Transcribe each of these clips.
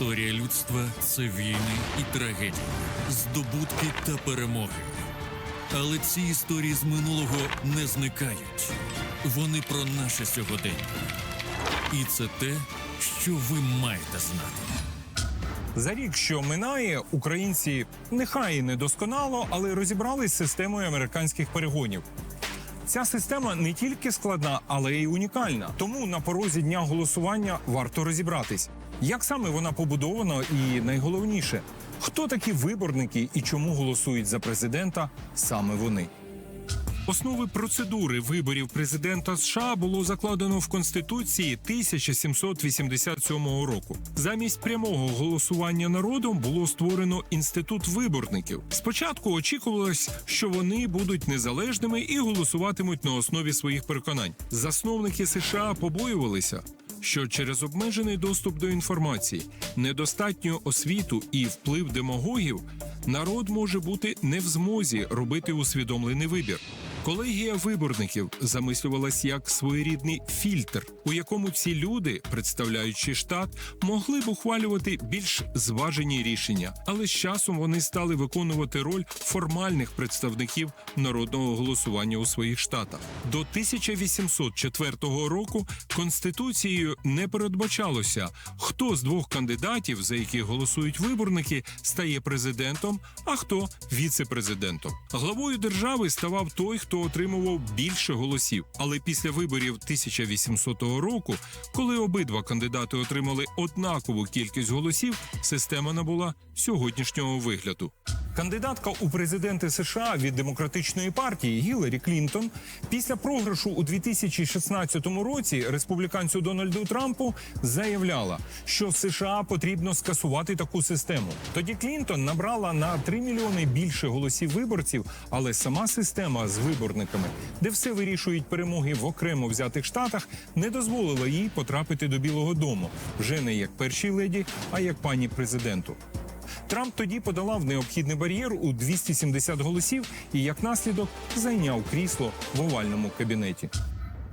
Історія людства це війни і трагедії, здобутки та перемоги. Але ці історії з минулого не зникають. Вони про наше сьогодення. І це те, що ви маєте знати. За рік, що минає, українці нехай і недосконало, але розібрались з системою американських перегонів. Ця система не тільки складна, але й унікальна. Тому на порозі дня голосування варто розібратись, як саме вона побудована, і найголовніше, хто такі виборники і чому голосують за президента саме вони. Основи процедури виборів президента США було закладено в Конституції 1787 року. Замість прямого голосування народом було створено інститут виборників. Спочатку очікувалось, що вони будуть незалежними і голосуватимуть на основі своїх переконань. Засновники США побоювалися. Що через обмежений доступ до інформації, недостатню освіту і вплив демагогів народ може бути не в змозі робити усвідомлений вибір. Колегія виборників замислювалась як своєрідний фільтр, у якому ці люди, представляючи штат, могли б ухвалювати більш зважені рішення, але з часом вони стали виконувати роль формальних представників народного голосування у своїх штатах. До 1804 року конституцією не передбачалося, хто з двох кандидатів, за яких голосують виборники, стає президентом, а хто віце-президентом. Главою держави ставав той, хто отримував більше голосів. Але після виборів 1800 року, коли обидва кандидати отримали однакову кількість голосів, система набула сьогоднішнього вигляду. Кандидатка у президенти США від демократичної партії Гіларі Клінтон після програшу у 2016 році республіканцю Дональду Трампу заявляла, що США потрібно скасувати таку систему. Тоді Клінтон набрала на 3 мільйони більше голосів виборців, але сама система з виборниками, де все вирішують перемоги в окремо взятих штатах, не дозволила їй потрапити до Білого Дому вже не як першій леді, а як пані президенту. Трамп тоді подолав необхідний бар'єр у 270 голосів і як наслідок зайняв крісло в овальному кабінеті.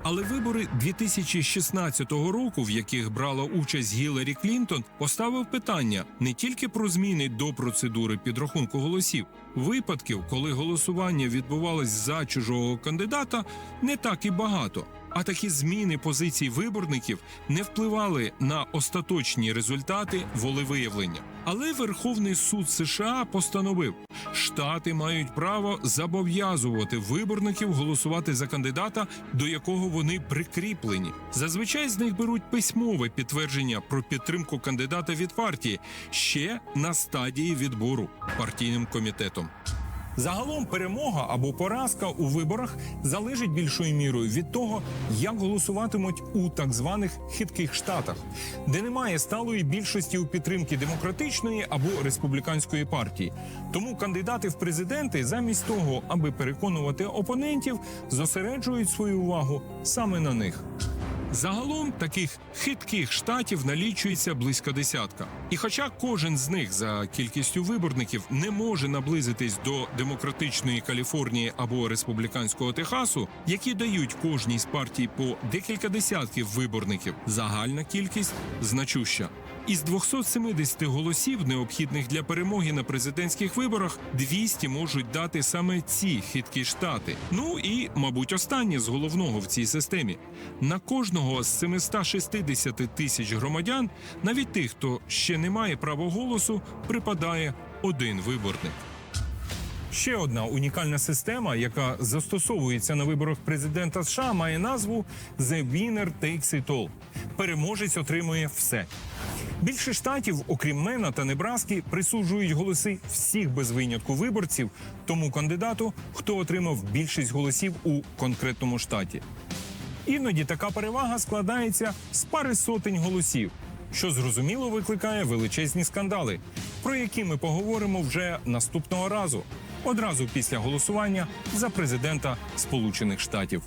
Але вибори 2016 року, в яких брала участь Гіларі Клінтон, поставив питання не тільки про зміни до процедури підрахунку голосів. Випадків, коли голосування відбувалось за чужого кандидата, не так і багато. А такі зміни позицій виборників не впливали на остаточні результати волевиявлення. Але Верховний суд США постановив, штати мають право зобов'язувати виборників голосувати за кандидата, до якого вони прикріплені. Зазвичай з них беруть письмове підтвердження про підтримку кандидата від партії ще на стадії відбору партійним комітетом. Загалом перемога або поразка у виборах залежить більшою мірою від того, як голосуватимуть у так званих хитких штатах, де немає сталої більшості у підтримки демократичної або республіканської партії. Тому кандидати в президенти, замість того, аби переконувати опонентів, зосереджують свою увагу саме на них. Загалом таких хитких штатів налічується близько десятка. І хоча кожен з них за кількістю виборників не може наблизитись до демократичної Каліфорнії або республіканського Техасу, які дають кожній з партій по декілька десятків виборників, загальна кількість значуща. Із 270 голосів, необхідних для перемоги на президентських виборах, 200 можуть дати саме ці хиткі штати. Ну і, мабуть, останнє з головного в цій системі. На кожного з 760 тисяч громадян, навіть тих, хто ще не має права голосу, припадає один виборник. Ще одна унікальна система, яка застосовується на виборах президента США, має назву «The Winner Takes It All». Переможець отримує все. Більше штатів, окрім Мена та Небраски, присуджують голоси всіх без винятку виборців тому кандидату, хто отримав більшість голосів у конкретному штаті. Іноді така перевага складається з пари сотень голосів, що зрозуміло викликає величезні скандали, про які ми поговоримо вже наступного разу, одразу після голосування за президента Сполучених Штатів.